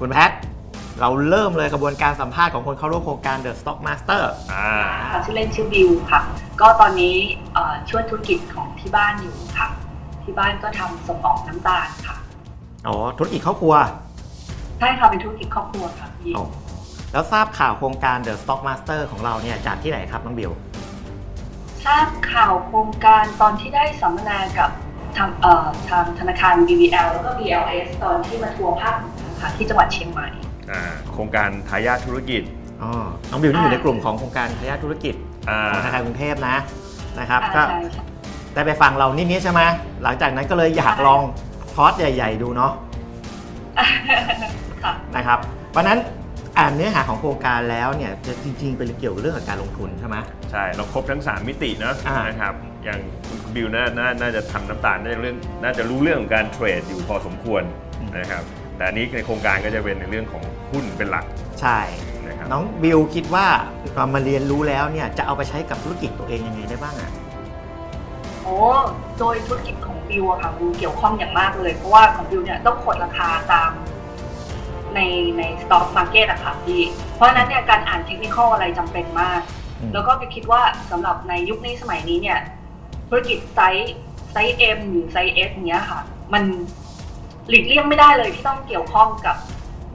คุณแพท เราเริ่มเลยกระบวนการสัมภาษณ์ของคนเข้าร่วมโครงการ The Stock Master อ่าค่ะชื่อเล่นชื่อบิวค่ะ ก็ตอนนี้เอ่อช่วยธุรกิจของที่บ้านอยู่ค่ะ ที่บ้านก็ทำส่งออกน้ำตาลค่ะ อ๋อธุรกิจครอบครัวใช่ค่ะเป็นธุรกิจครอบครัวค่ะพี่อ๋อแล้วทราบข่าวโครงการ The Stock Master ของเราเนี่ยจากที่ไหนครับน้องบิว ทราบข่าวโครงการตอนที่ได้สัมมนากับทางเอ่อทางธนาคาร BVL แล้วก็ BLS ตอนที่มาทัวร์ภาคเหนือ ค่ะที่จังหวัดเชียงใหม่ อ่าโครงการทายาทธุรกิจอ๋อน้องบิวนี่อยู่ในกลุ่มของโครงการทายาทธุรกิจอ่า ของธนาคารกรุงเทพนะนะครับอ่าก็ใช่ค่ะได้ไปฟังเรานิดนี้ใช่ไหมหลังจากนั้นก็เลยอยากลองคอร์สใหญ่ ๆ ดูเนาะ ค่ะ นะครับเพราะฉะนั้นอ่านเนื้อหาของโครงการแล้วเนี่ยจะจริงๆเป็นเกี่ยวกับเรื่องของการลงทุนใช่ไหม ใช่ เราครบทั้ง 3 มิติเนอะอ่านนะครับ อย่างคุณบิวน่านาน่าจะทำน้ำตาลน่าจะเรื่อง น่าจะรู้เรื่องของการเทรดอยู่พอสมควรนะครับ แต่อันนี้ในโครงการก็จะเป็นในเรื่องของหุ้นเป็นหลักใช่ นะครับน้องบิวคิดว่าตอนมาเรียนรู้แล้วเนี่ยจะเอาไปใช้กับธุรกิจตัวเองยังไงได้บ้างอะ โอ้โดยธุรกิจของบิวอะค่ะบิวเกี่ยวข้องอย่างมากเลย เพราะว่าของบิวเนี่ยต้องกดราคาตามในในสต็อกมาร์เก็ตอะค่ะพี่ เพราะฉะนั้นเนี่ยการอ่านเทคนิคอะไรจำเป็นมาก อืม แล้วก็บิวคิดว่าสำหรับในยุคนี้สมัยนี้เนี่ยธุรกิจไซส์ไซส์ M หรือไซส์ S เนี้ยค่ะ มัน หลีกเลี่ยงไม่ได้เลยที่ต้องเกี่ยวข้องกับ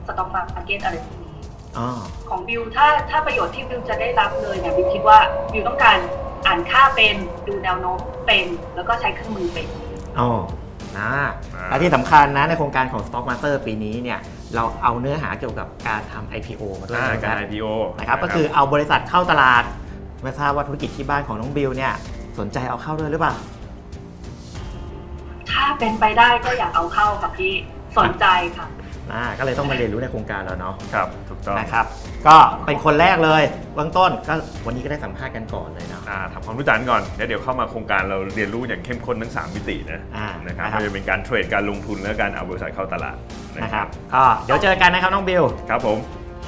สต็อกมาร์เก็ตอะไรพวกนี้อ๋อของบิวถ้าถ้าประโยชน์ที่บิวจะได้รับเลยเนี่ยบิวคิดว่าบิวต้องการอ่านค่าเป็นดูแนวโน้มเป็น แล้วก็ใช้เครื่องมือเป็นอ๋อนะและที่สำคัญนะในโครงการของ Stock Master ปีนี้เนี่ยเราเอาเนื้อหาเกี่ยวกับการทำ IPO มาด้วยอ่านะการครับ IPO นะครับก็คือเอาบริษัทเข้าตลาดไม่ทราบว่าธุรกิจที่บ้านของน้องบิวเนี่ยสนใจเอาเข้าด้วยหรือเปล่า ถ้าเป็นไปได้ก็อยากเอาเข้าค่ะพี่สนใจค่ะอ่าก็เลยต้องมาเรียนรู้ในโครงการแล้วเนาะครับถูกต้องนะครับ ก็เป็นคนแรกเลยเบื้องต้นก็วันนี้ก็ได้สัมภาษณ์กันก่อนเลยเนาะ อ่าทำความรู้จักกันก่อนแล้วเดี๋ยวเข้ามาโครงการเราเรียนรู้อย่างเข้มข้นทั้ง3มิตินะอ่านะครับนะครับก็จะเป็นการเทรดการลงทุนและการเอาบริษัทเข้าตลาดนะนะคครัรับบก็เดี๋ยวเจอกันนะครับน้องบิวครับผม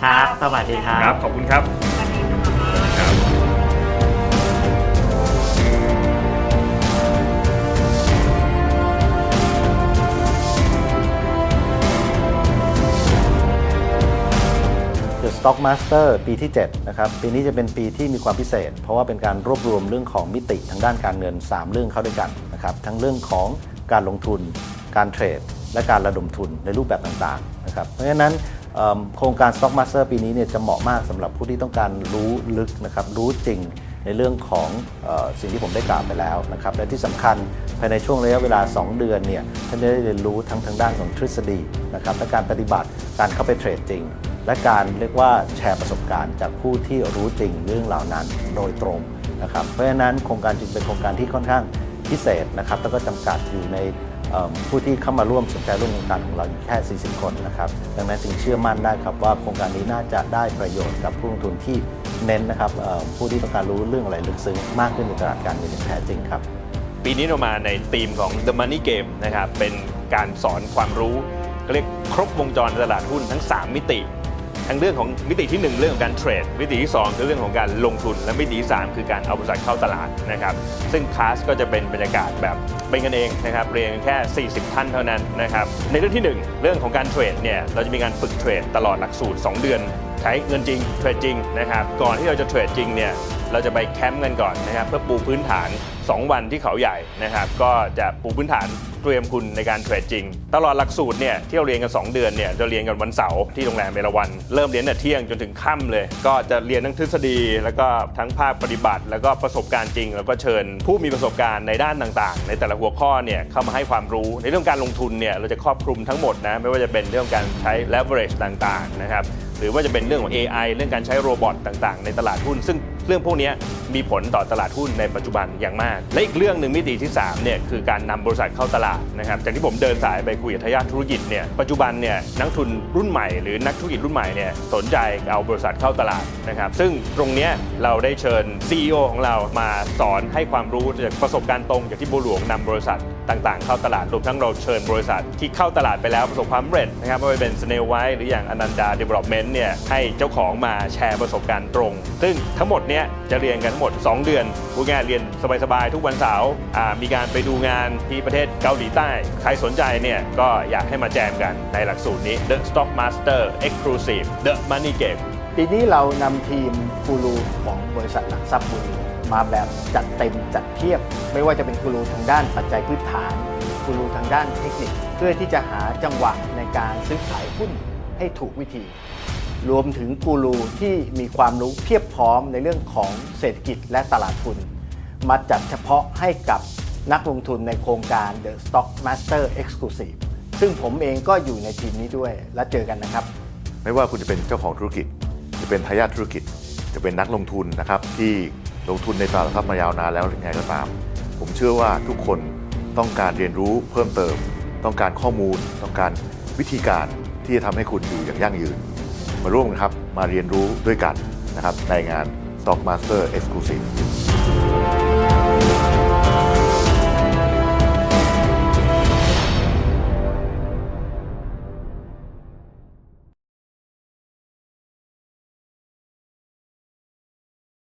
ครับ สวัสดีครัครับบขอบคุณครับ Stock Master ปีที่7นะครับปีนี้จะเป็นปีที่มีความพิเศษ เพราะว่าเป็นการรวบรวมเรื่องของมิติทางด้านการเงิน 3 เรื่องเข้าด้วยกันนะครับทั้งเรื่องของการลงทุน การเทรด และการระดมทุนในรูปแบบต่างๆนะครับเพราะฉะนั้นโครงการ Stock Master ปีนี้เนี่ยจะเหมาะมากสำหรับผู้ที่ต้องการรู้ลึกนะครับรู้จริงในเรื่องของออสิ่งที่ผมได้กล่าวไปแล้วนะครับและที่สำคัญภายในช่วงระยะเวลา 2 เดือนเนี่ยท่านจะได้เรียนรู้ทั้งทางด้านของทฤษฎีนะครับและการปฏิบัติการเข้าไปเทรดจริง และการเรียกว่าแชร์ประสบการณ์ จากผู้ที่รู้จริงเรื่องเหล่านั้นโดยตรงนะครับ เพราะฉะนั้นโครงการจึงเป็นโครงการที่ค่อนข้างพิเศษนะครับแล้วก็จำกัดอยู่ในผู้ที่เข้ามาร่วมสนใจร่วมโครงการของเราอยู่แค่ 40 คนนะครับดังนั้นจึงเชื่อมั่นได้ครับว่าโครงการนี้น่าจะได้ประโยชน์กับผู้ลงทุนที่เน้นนะครับผู้ที่ต้องการรู้เรื่องอะไรลึกซึ้งมากขึ้นในตลาดการเงินแท้จริงครับ ปีนี้เรามาในธีมของ The Money Game นะครับเป็นการสอนความรู้เขาเรียกครบวงจรตลาดหุ้นทั้ง 3 มิติ ทั้งเรื่องของมิติที่ 1 เรื่องของการเทรด มิติที่ 2 คือเรื่องของการลงทุน และมิติที่ 3 คือการเอาบริษัทเข้าตลาดนะครับ ซึ่งคลาสก็จะเป็นบรรยากาศแบบเป็นกันเองนะครับ เรียนแค่ 40 ท่านเท่านั้นนะครับ ในเรื่องที่ 1 เรื่องของการเทรดเนี่ย เราจะมีการฝึกเทรดตลอดหลักสูตร 2 เดือน ใช้เงินจริง เทรดจริงนะครับ ก่อนที่เราจะเทรดจริงเนี่ย เราจะไปแคมป์กันก่อนนะครับเพื่อปูพื้นฐาน 2 วันที่เขาใหญ่นะครับก็จะปูพื้นฐานเตรียมคุณในการเทรดจริง ตลอดหลักสูตรเนี่ยที่เราเรียนกัน 2 เดือนเนี่ยจะเรียนกันวันเสาร์ที่โรงแรมเอรวัน เริ่มเรียนแต่เที่ยงจนถึงค่ำเลย ก็จะเรียนทั้งทฤษฎี แล้วก็ทั้งภาคปฏิบัติ แล้วก็ประสบการณ์จริง แล้วก็เชิญผู้มีประสบการณ์ในด้านต่างๆ ในแต่ละหัวข้อเนี่ยเข้ามาให้ความรู้ในเรื่องการลงทุนเนี่ยเราจะครอบคลุมทั้งหมดนะไม่ว่าจะเป็นเรื่องการใช้ leverage ต่างๆนะครับ หรือว่าจะเป็นเรื่องของ AI เรื่องการใช้โรบอทต่างๆ ในตลาดหุ้น ซึ่งเรื่องพวกนี้มีผลต่อตลาดหุ้นในปัจจุบันอย่างมาก และอีกเรื่องหนึ่งมิติที่3เนี่ยคือการนำบริษัทเข้าตลาดนะครับจากที่ผมเดินสายไปคุยกับทายาทธุรกิจเนี่ยปัจจุบันเนี่ยนักทุนรุ่นใหม่ หรือนักธุรกิจรุ่นใหม่เนี่ยสนใจเอาบริษัทเข้าตลาดนะครับซึ่งตรงนี้เราได้เชิญ CEO ของเรามาสอนให้ความรู้จากประสบการณ์ตรงจากที่บัวหลวงนำบริษัท ต่างๆ เข้าตลาดรวมทั้งเราเชิญบริษัทที่เข้าตลาดไปแล้วประสบความสำเร็จนะครับไม่ว่าเป็น Snail White หรืออย่างอนันดา Development เนี่ยให้เจ้าของมาแชร์ประสบการณ์ตรง ซึ่งทั้งหมดเนี่ยจะเรียนกันทั้งหมด 2 เดือนพูดง่ายเรียนสบายๆ ทุกวันเสาร์มีการไปดูงานที่ประเทศเกาหลีใต้ ใครสนใจเนี่ยก็อยากให้มาแจมกันในหลักสูตรนี้ The Stock Master Exclusive The Money Game ปีนี้เรานำทีมกูรูของบริษัทหลักทรัพย์บุรี มาแบบจัดเต็มจัดเทียบ ไม่ว่าจะเป็นกูรูทางด้านปัจจัยพื้นฐานกูรูทางด้านเทคนิค เพื่อที่จะหาจังหวะในการซื้อขายหุ้นให้ถูกวิธี รวมถึงกูรูที่มีความรู้เพียบพร้อมในเรื่องของเศรษฐกิจและตลาดทุน มาจัดเฉพาะให้กับนักลงทุนในโครงการ The Stock Master Exclusive ซึ่งผมเองก็อยู่ในทีมนี้ด้วย และเจอกันนะครับ ไม่ว่าคุณจะเป็นเจ้าของธุรกิจ จะเป็นทายาทธุรกิจ จะเป็นนักลงทุนนะครับที่ ลงทุนในตลาดหลักทรัพย์มายาวนานแล้วหรือไงก็ตาม ผมเชื่อว่าทุกคนต้องการเรียนรู้เพิ่มเติม ต้องการข้อมูล ต้องการวิธีการที่จะทำให้คุณอยู่อย่างยั่งยืน มาร่วมกันครับมาเรียนรู้ด้วยกันนะครับในงาน Stock Master Exclusive